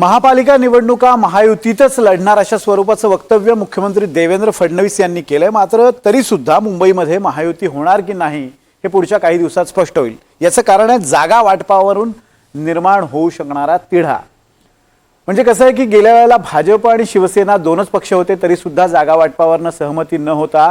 महापालिका निवडणुका महायुतीतच लढणार अशा स्वरूपाचं वक्तव्य मुख्यमंत्री देवेंद्र फडणवीस यांनी केलंय. मात्र तरी सुद्धा मुंबईमध्ये महायुती होणार की नाही हे पुढच्या काही दिवसात स्पष्ट होईल. याचं कारण आहे जागा वाटपावरून निर्माण होऊ शकणारा तिढा. म्हणजे कसं आहे की गेल्या वेळेला भाजप आणि शिवसेना दोनच पक्ष होते तरी सुद्धा जागा वाटपावरनं सहमती न होता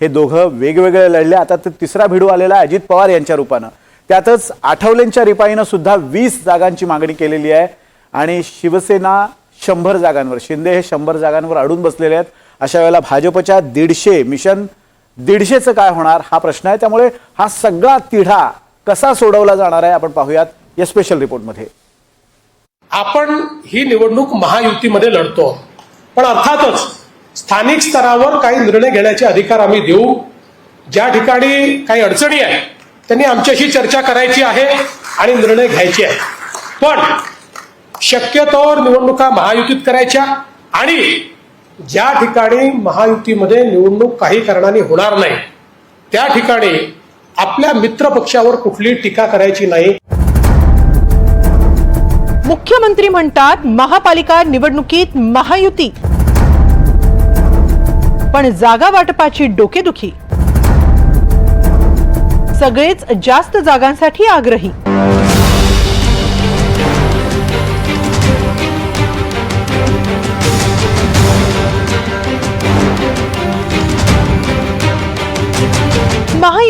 हे दोघं वेगवेगळे लढले. आता तर तिसरा भिडू आलेला आहे अजित पवार यांच्या रूपानं. त्यातच आठवलेंच्या रिपाईनं सुद्धा वीस जागांची मागणी केलेली आहे. आणि शिवसेना शंभर जागांवर शिंदे हे शंभर जागांवर अडून बसलेले आहेत. अशा वेळेला भाजपच्या दीडशे मिशन दीडशेचं काय होणार हा प्रश्न आहे. त्यामुळे हा सगळा तिढा कसा सोडवला जाणार आहे आपण पाहूयात या स्पेशल रिपोर्टमध्ये आपण ही निवडणूक महायुतीमध्ये लढतो. पण अर्थातच स्थानिक स्तरावर काही निर्णय घेण्याचे अधिकार आम्ही देऊ. ज्या ठिकाणी काही अडचणी आहेत त्यांनी आमच्याशी चर्चा करायची आहे आणि निर्णय घ्यायचे आहे पण शक्यतोवर निवडणुका महायुतीत करायच्या आणि ज्या ठिकाणी महायुतीमध्ये निवडणूक काही कारणाने होणार नाही त्या ठिकाणी आपल्या मित्र पक्षावर कुठली टीका करायची नाही. मुख्यमंत्री म्हणतात महापालिका निवडणुकीत महायुती. पण जागा वाटपाची डोकेदुखी. सगळेच जास्त जागांसाठी आग्रही.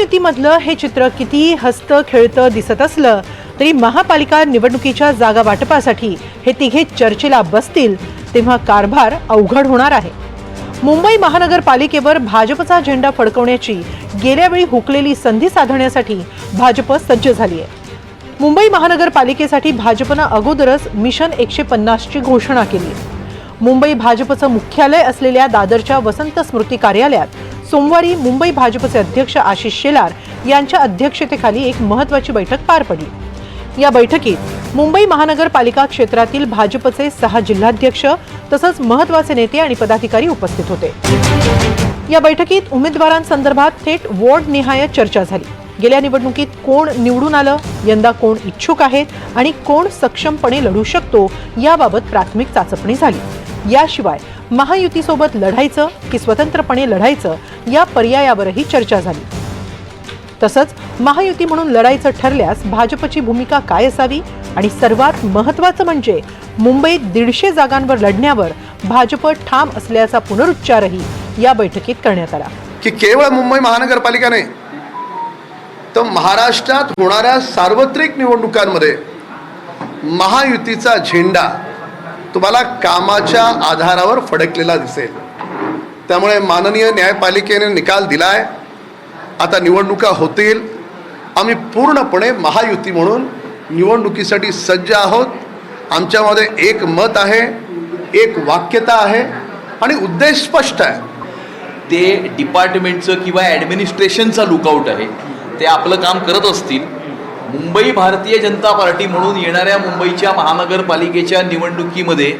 महायुतीमधलं हे चित्र किती हसतं खेळतं दिसत असलं तरी महापालिका निवडणुकीच्या जागा वाटपासाठी हे तिघे चर्चेला बसतील तेव्हा कारभार अवघड होणार आहे. मुंबई महानगरपालिकेवर भाजपचा झेंडा फडकवण्याची गेल्यावेळी हुकलेली संधी साधण्यासाठी भाजप सज्ज झाली आहे मुंबई महानगरपालिकेसाठी भाजपनं अगोदरच मिशन एकशे पन्नासची घोषणा केली. मुंबई भाजपचं मुख्यालय असलेल्या दादरच्या वसंत स्मृती कार्यालयात सोमवारी मुंबई भाजपचे अध्यक्ष आशिष शेलार यांच्या अध्यक्षतेखाली एक महत्वाची बैठक पार पडली. या बैठकीत मुंबई महानगरपालिका क्षेत्रातील भाजपचे सहा जिल्हाध्यक्ष तसंच महत्त्वाचे नेते आणि पदाधिकारी उपस्थित होते. या बैठकीत उमेदवारांसंदर्भात थेट वॉर्ड निहाय चर्चा झाली. गेल्या निवडणुकीत कोण निवडून आलं यंदा कोण इच्छुक आहेत आणि कोण सक्षमपणे लढू शकतो याबाबत प्राथमिक चाचपणी झाली. याशिवाय महायुतीसोबत लढायचं की स्वतंत्रपणे लढायचं या पर्यायावरही चर्चा झाली. तसंच महायुती म्हणून लढायचं ठरल्यास भाजपची भूमिका काय असावी आणि सर्वात महत्त्वाचं म्हणजे मुंबईत दीडशे जागांवर लढण्यावर भाजप ठाम असल्याचा पुनरुच्चारही या बैठकीत करण्यात आला. की केवळ मुंबई महानगरपालिका नाही तर महाराष्ट्रात होणाऱ्या सार्वत्रिक निवडणुकांमध्ये महायुतीचा झेंडा तुम्हाला कामाच्या आधारावर फडकलेला दिसेल. त्यामुळे माननीय न्यायपालिकेने निकाल दिला आहे आता निवडणुका होतील. आम्ही पूर्णपणे महायुती म्हणून निवडणुकीसाठी सज्ज आहोत. आमच्यामध्ये एक मत आहे एक वाक्यता आहे आणि उद्देश स्पष्ट आहे. ते डिपार्टमेंटचं किंवा ॲडमिनिस्ट्रेशनचा लुकआउट आहे. ते आपलं काम करत असतील. मुंबई भारतीय जनता पार्टी म्हणून येणाऱ्या मुंबईच्या महानगरपालिकेच्या निवडणुकीमध्ये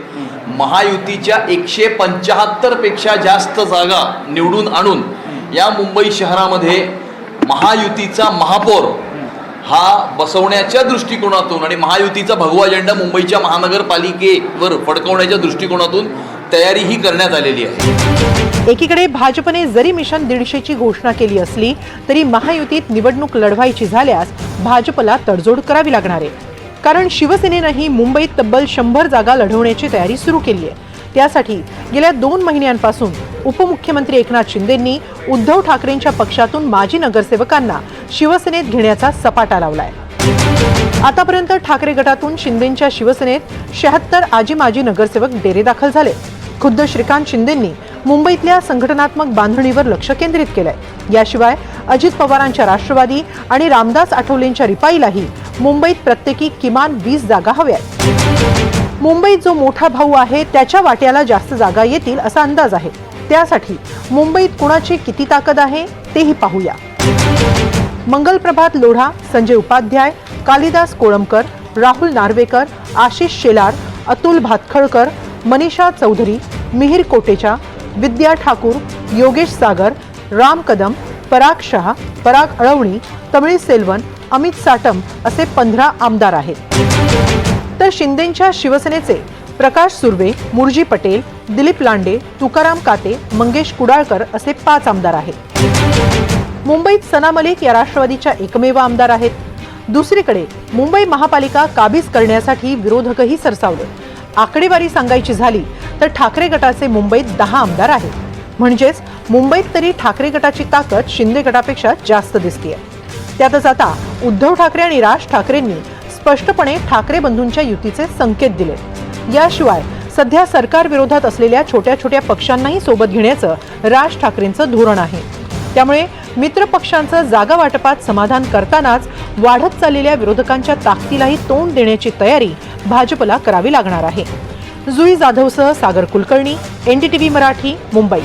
महायुतीच्या एकशे पंच्याहत्तरपेक्षा जास्त जागा निवडून आणून या मुंबई शहरामध्ये महायुतीचा महापौर हा बसवण्याच्या दृष्टिकोनातून आणि महायुतीचा भगवा झेंडा मुंबईच्या महानगरपालिकेवर फडकवण्याच्या दृष्टिकोनातून तयारीही करण्यात आलेली आहे. एकीकडे भाजपने जरी मिशन दीडशेची घोषणा केली असली तरी महायुतीत निवडणूक लढवायची झाल्यास भाजपला तडजोड करावी लागणार आहे. कारण शिवसेनेनंही मुंबईत तब्बल शंभर जागा लढवण्याची तयारी सुरू केली आहे. त्यासाठी गेल्या दोन महिन्यांपासून उपमुख्यमंत्री एकनाथ शिंदेंनी उद्धव ठाकरेंच्या पक्षातून माजी नगरसेवकांना शिवसेनेत घेण्याचा सपाटा लावलाय. आतापर्यंत ठाकरे गटातून शिंदेंच्या शिवसेनेत शहात्तर आजी माजी नगरसेवक डेरे दाखल झाले. खुद्द श्रीकांत शिंदेंनी मुंबईतल्या संघटनात्मक बांधणीवर लक्ष केंद्रित केलंय. याशिवाय अजित पवारांच्या राष्ट्रवादी आणि रामदास आठवलेंच्या रिपाईलाही मुंबईत प्रत्येकी किमान वीस जागा हव्यात. मुंबईत जो मोठा भाऊ आहे त्याच्या वाट्याला जास्त जागा येतील असा अंदाज आहे. त्यासाठी मुंबईत कुणाची किती ताकद आहे तेही पाहूया. मंगलप्रभात लोढा संजय उपाध्याय कालिदास कोळंबकर राहुल नार्वेकर आशिष शेलार अतुल भातखळकर मनीषा चौधरी मिहिर कोटेचा विद्या ठाकूर योगेश सागर राम कदम पराग शहा पराग अळवणी तमिळ सेल्वन अमित साटम असे पंधरा आमदार आहेत. तर शिंदेंच्या शिवसेनेचे प्रकाश सुर्वे मुरजी पटेल दिलीप लांडे तुकाराम काते मंगेश कुडाळकर असे पाच आमदार आहेत. मुंबईत सना मलिक या राष्ट्रवादीच्या एकमेव आमदार आहेत. दुसरीकडे मुंबई महापालिका काबीज करण्यासाठी विरोधकही सरसावले. आकडेवारी सांगायची झाली तर ठाकरे गटाचे मुंबईत दहा आमदार आहेत. म्हणजेच मुंबईत तरी ठाकरे गटाची ताकद शिंदे गटापेक्षा जास्त दिसतीये. त्यातच आता उद्धव ठाकरे आणि राज ठाकरेंनी स्पष्टपणे ठाकरे बंधूंच्या युतीचे संकेत दिले. याशिवाय सध्या सरकार विरोधात असलेल्या छोट्या छोट्या पक्षांनाही सोबत घेण्याचं राज ठाकरेंचं धोरण आहे. त्यामुळे मित्रपक्षांचं जागा वाटपात समाधान करतानाच वाढत चाललेल्या विरोधकांच्या ताकदीलाही तोंड देण्याची तयारी भाजपला करावी लागणार आहे. जुई जाधवसह सागर कुलकर्णी एनडीटीव्ही मराठी मुंबई.